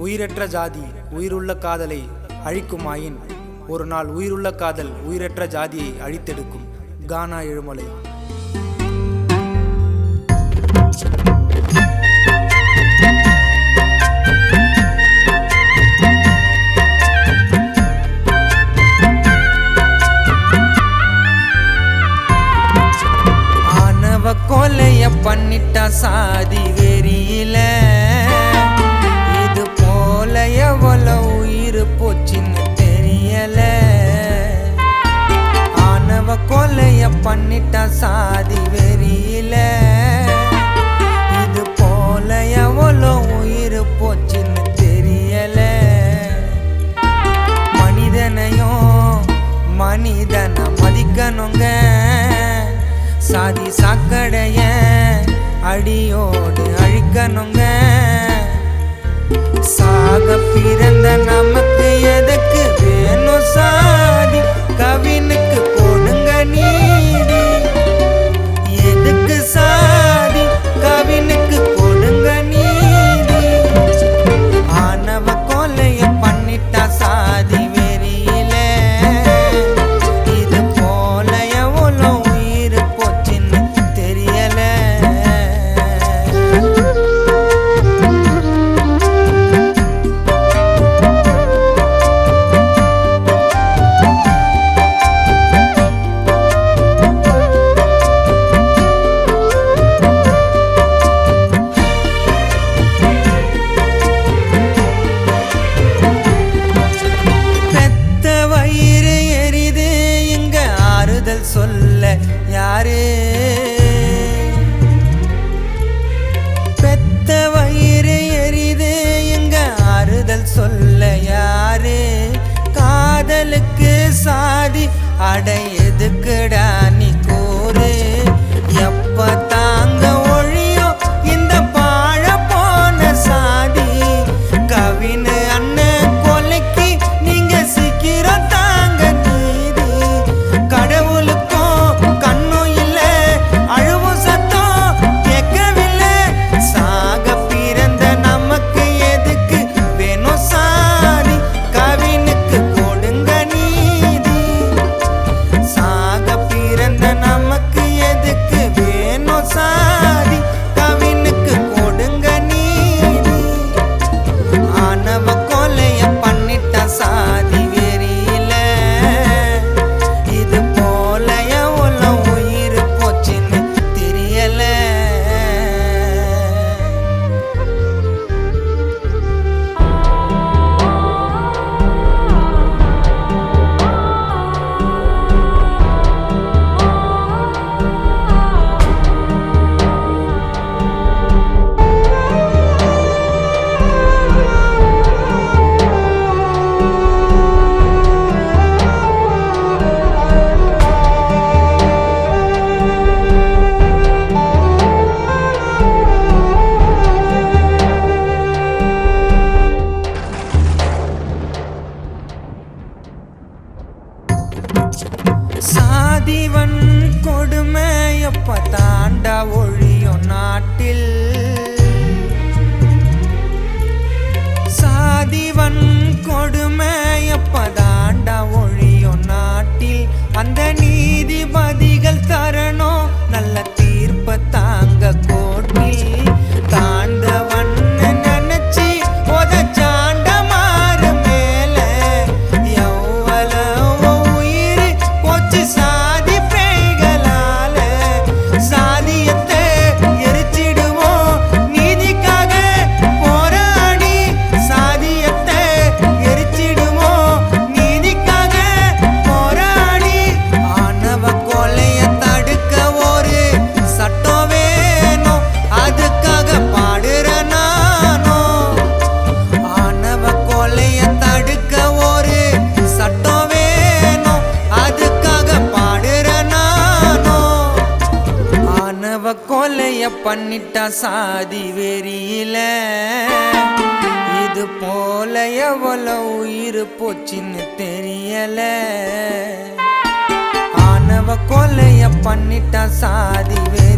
உயிரற்ற ஜாதி உயிருள்ள காதலை அழிக்குமாயின் ஒரு நாள் உயிருள்ள காதல் உயிரற்ற ஜாதியை அழித்தெடுக்கும். கானா எழுமலை. ஆணவ கொலைய பண்ணிட்டா சாதி வெறியில. பண்ணிட்டா சாதி வெறியில. இது போல எவ்வளோ உயிர் போச்சுன்னு தெரியல. மனிதனையும் மனிதனை மதிக்கணுங்க. சாதி சாக்கடைய அடியோடு அழிக்கணுங்க. சாக பிறந்த நமக்கு எதுக்கு வேணும் சாதி? கவினுக்கு யாரு? பெத்த வயிறு எரிது எங்க ஆறுதல் சொல்ல யாரு? காதலுக்கு சாதி அடையதுக்குடா நீ கூறு? சாதிவன் கொடுமை எப்ப தாண்டா ஒழியும் நாட்டில்? சாதிவன் பண்ணிட்டா சாதி வெறியில. இது போல எவ்வளோ உயிர் போச்சுன்னு தெரியல. ஆனவ கொலைய பண்ணிட்டா சாதி வெறி